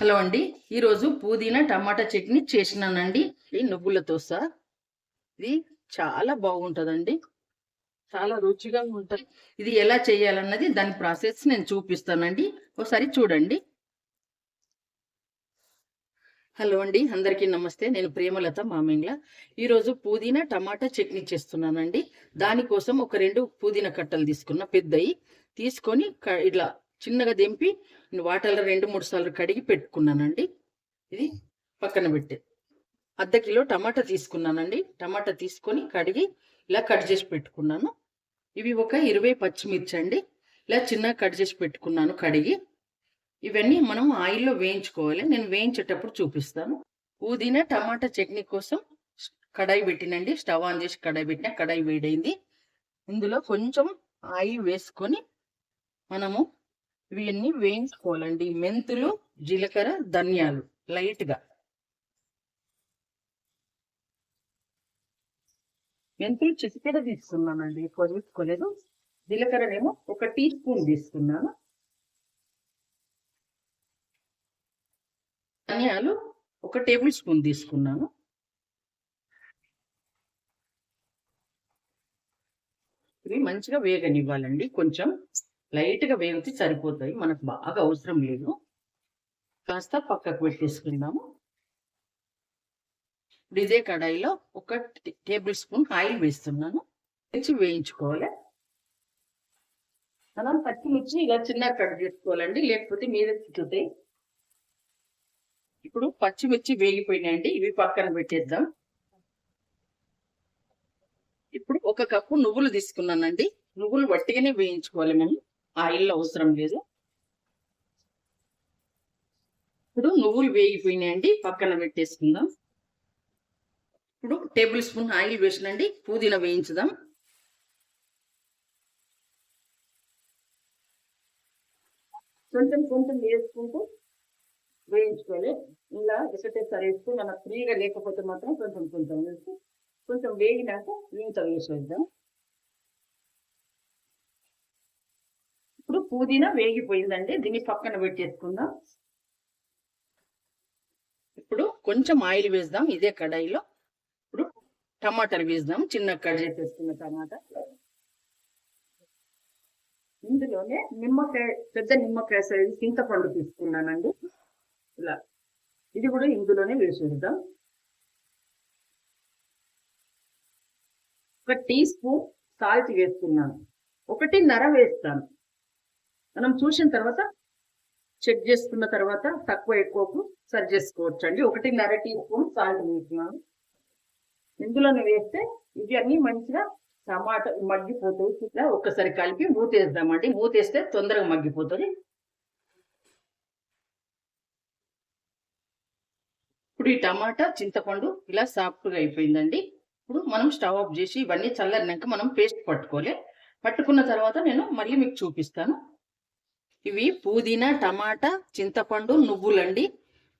Hello అండి. ఈరోజు పుదీనా టమాటా చట్నీ చేసినానండి. ఈ నువ్వులతో సార్ ఇది చాలా బాగుంటుందండి. చాలా రుచిగా ఉంటుంది. ఇది ఎలా చేయాలన్నది దాని ప్రాసెస్ నేను చూపిస్తానండి. ఒకసారి చూడండి. హలో అండి. అందరికీ నమస్తే. నేను ప్రేమలత మామింగ్ల. ఈరోజు పుదీనా టమాటా చట్నీ చేస్తున్నానండి. దానికోసం ఒక రెండు పుదీనా కట్టలు తీసుకున్న పెద్దవి తీసుకొని ఇట్లా చిన్నగా దింపి వాటర్లో రెండు మూడు సార్లు కడిగి పెట్టుకున్నానండి. ఇది పక్కన పెట్టే. అర్ధ కిలో టమాటా తీసుకున్నానండి. టమాటా తీసుకొని కడిగి ఇలా కట్ చేసి పెట్టుకున్నాను. ఇవి ఒక ఇరవై పచ్చిమిర్చి అండి. ఇలా చిన్నగా కట్ చేసి పెట్టుకున్నాను కడిగి. ఇవన్నీ మనం ఆయిల్లో వేయించుకోవాలి. నేను వేయించేటప్పుడు చూపిస్తాను. పుదీనా టమాటా చట్నీ కోసం కడాయి పెట్టినండి. స్టవ్ ఆన్ చేసి కడాయి పెట్టిన కడాయి వేడైంది. ఇందులో కొంచెం ఆయిల్ వేసుకొని మనము ఇవన్నీ వేయించుకోవాలండి. మెంతులు జీలకర్ర ధనియాలు లైట్గా మెంతులు చిటికెడ తీసుకున్నానండి. ఎక్కువ తీసుకోలేదు. జీలకర్రనేమో ఒక టీ స్పూన్ తీసుకున్నాను. ధనియాలు ఒక టేబుల్ స్పూన్ తీసుకున్నాను. ఇవి మంచిగా వేగనివ్వాలండి. కొంచెం లైట్గా వేగితే సరిపోతాయి. మనకు బాగా అవసరం లేదు. కాస్త పక్కకు పెట్టేసుకుందాము. ఇప్పుడు ఇదే కడాయిలో ఒక టేబుల్ స్పూన్ ఆయిల్ వేస్తున్నాను. మిర్చి వేయించుకోవాలి. మనం పచ్చిమిర్చి ఇలా చిన్నగా కట్ చేసుకోవాలండి. లేకపోతే మీద తిట్టుతాయి ఇప్పుడు పచ్చిమిర్చి వేగిపోయినాయండి. ఇవి పక్కన పెట్టేద్దాం. ఇప్పుడు ఒక కప్పు నువ్వులు తీసుకున్నానండి. నువ్వులు వట్టిగానే వేయించుకోవాలి మేము ఆయిల్ అవసరం లేదు. ఇప్పుడు నువ్వులు వేగిపోయినాయండి పక్కన పెట్టేసుకుందాం. ఇప్పుడు టేబుల్ స్పూన్ ఆయిల్ వేసినండి పుదీనా వేయించుదాం. కొంచెం కొంచెం వేసుకుంటూ వేయించుకోవాలి. ఇలా ఒకటేసారి వేసుకుని మన ఫ్రీగా లేకపోతే మాత్రం కొంచెం కొంచెం వేసి కొంచెం వేగినాక ఇంత వేసి వేద్దాం పుదీనా వేగిపోయిందండి. దీన్ని పక్కన పెట్టేసుకుందాం. ఇప్పుడు కొంచెం ఆయిల్ వేద్దాం ఇదే కడాయిలో. ఇప్పుడు టమాటాలు వేద్దాం. చిన్న కట్ చేసేసుకున్న టమాటా. ఇందులోనే నిమ్మకాయ పెద్ద నిమ్మకాయ సైజు చింతపండు తీసుకున్నానండి. ఇలా. ఇది కూడా ఇందులోనే వేసేద్దాం. ఒక టీ స్పూన్ సాల్ట్ వేస్తున్నాను ఒకటిన్నర వేస్తాను. మనం చూసిన తర్వాత చెక్ చేసుకున్న తర్వాత తక్కువ ఎక్కువకు సరి చేసుకోవచ్చు అండి ఒకటిన్నర టీ స్పూన్ సాల్ట్ వేస్తున్నాను. ఇందులోనే వేస్తే ఇవి అన్నీ మంచిగా టమాటా మగ్గిపోతాయి. ఇట్లా ఒక్కసారి కలిపి మూతేద్దామండి. మూతేస్తే తొందరగా మగ్గిపోతుంది. ఇప్పుడు ఈ టమాటా చింతపండు ఇలా సాఫ్ట్గా అయిపోయిందండి. ఇప్పుడు మనం స్టవ్ ఆఫ్ చేసి ఇవన్నీ చల్లరినాక మనం పేస్ట్ పట్టుకోలే పట్టుకున్న తర్వాత నేను మళ్ళీ మీకు చూపిస్తాను. ఇవి పుదీనా టమాటా చింతపండు నువ్వులండి.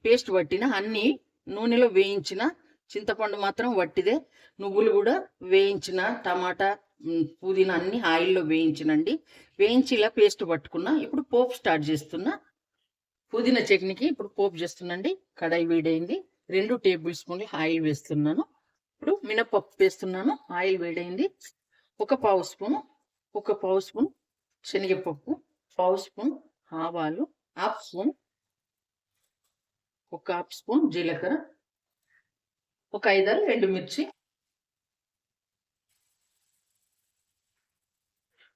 పేస్ట్ పట్టిన అన్ని నూనెలో వేయించిన చింతపండు మాత్రం వట్టిదే. నువ్వులు కూడా వేయించిన టమాటా పుదీనా అన్ని ఆయిల్లో వేయించినండి. వేయించి ఇలా పేస్ట్ పట్టుకున్నా ఇప్పుడు పోపు స్టార్ట్ చేస్తున్నా పుదీనా చట్నీకి ఇప్పుడు పోపు చేస్తున్నాండి. కడాయి వేడైంది. రెండు టేబుల్ స్పూన్లు ఆయిల్ వేస్తున్నాను. ఇప్పుడు మినపప్పు వేస్తున్నాను. ఆయిల్ వేడైంది. ఒక పావు స్పూన్ ఒక పావు స్పూన్ శనగపప్పు. పావు స్పూన్ ఆవాలు హాఫ్ స్పూన్ ఒక హాఫ్ స్పూన్ జీలకర్ర ఒక ఐదారు ఎండుమిర్చి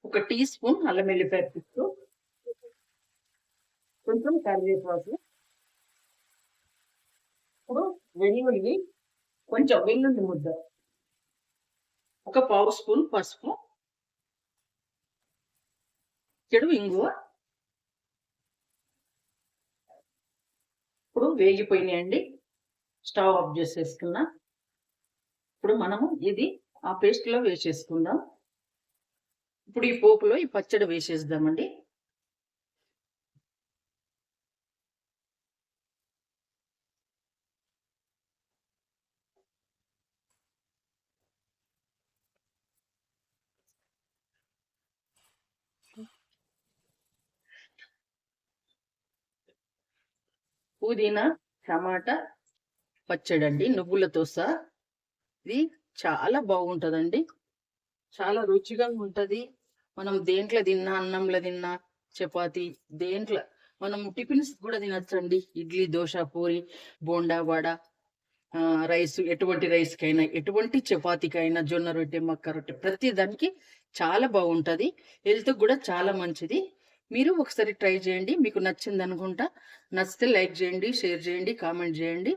ఒక టీ స్పూన్ అల్లం వెల్లిపాయ పిస్తు కొంచెం కరివేపాకు. ఇప్పుడు వెల్లుల్లి కొంచెం వెల్లుల్లి ముద్ద. ఒక పావు స్పూన్ పసుపు. చెడు ఇంగువ. ఇప్పుడు వేగిపోయినాయండి. స్టవ్ ఆఫ్ చేసేసుకున్నా ఇప్పుడు మనము ఇది ఆ పేస్ట్లో వేసేసుకుందాం. ఇప్పుడు ఈ పోపులో ఈ పచ్చడి వేసేద్దామండి. పుదీనా టమాటా పచ్చడి అండి నువ్వులతో సహా. ఇది చాలా బాగుంటదండి. చాలా రుచిగా ఉంటుంది. మనం దేంట్లో తిన్నా అన్నంలో తిన్నా చపాతి దేంట్లో మనం టిఫిన్స్ కూడా తినచ్చండి. ఇడ్లీ దోశ పూరి బోండా వడ రైస్ ఎటువంటి రైస్కైనా ఎటువంటి చపాతీకైనా జొన్న రొట్టె మక్క రొట్టె ప్రతి దానికి చాలా బాగుంటుంది. హెల్త్ కూడా చాలా మంచిది. మీరు ఒకసారి ట్రై చేయండి. మీకు నచ్చింది అనుకుంటా నచ్చితే లైక్ చేయండి షేర్ చేయండి కామెంట్ చేయండి.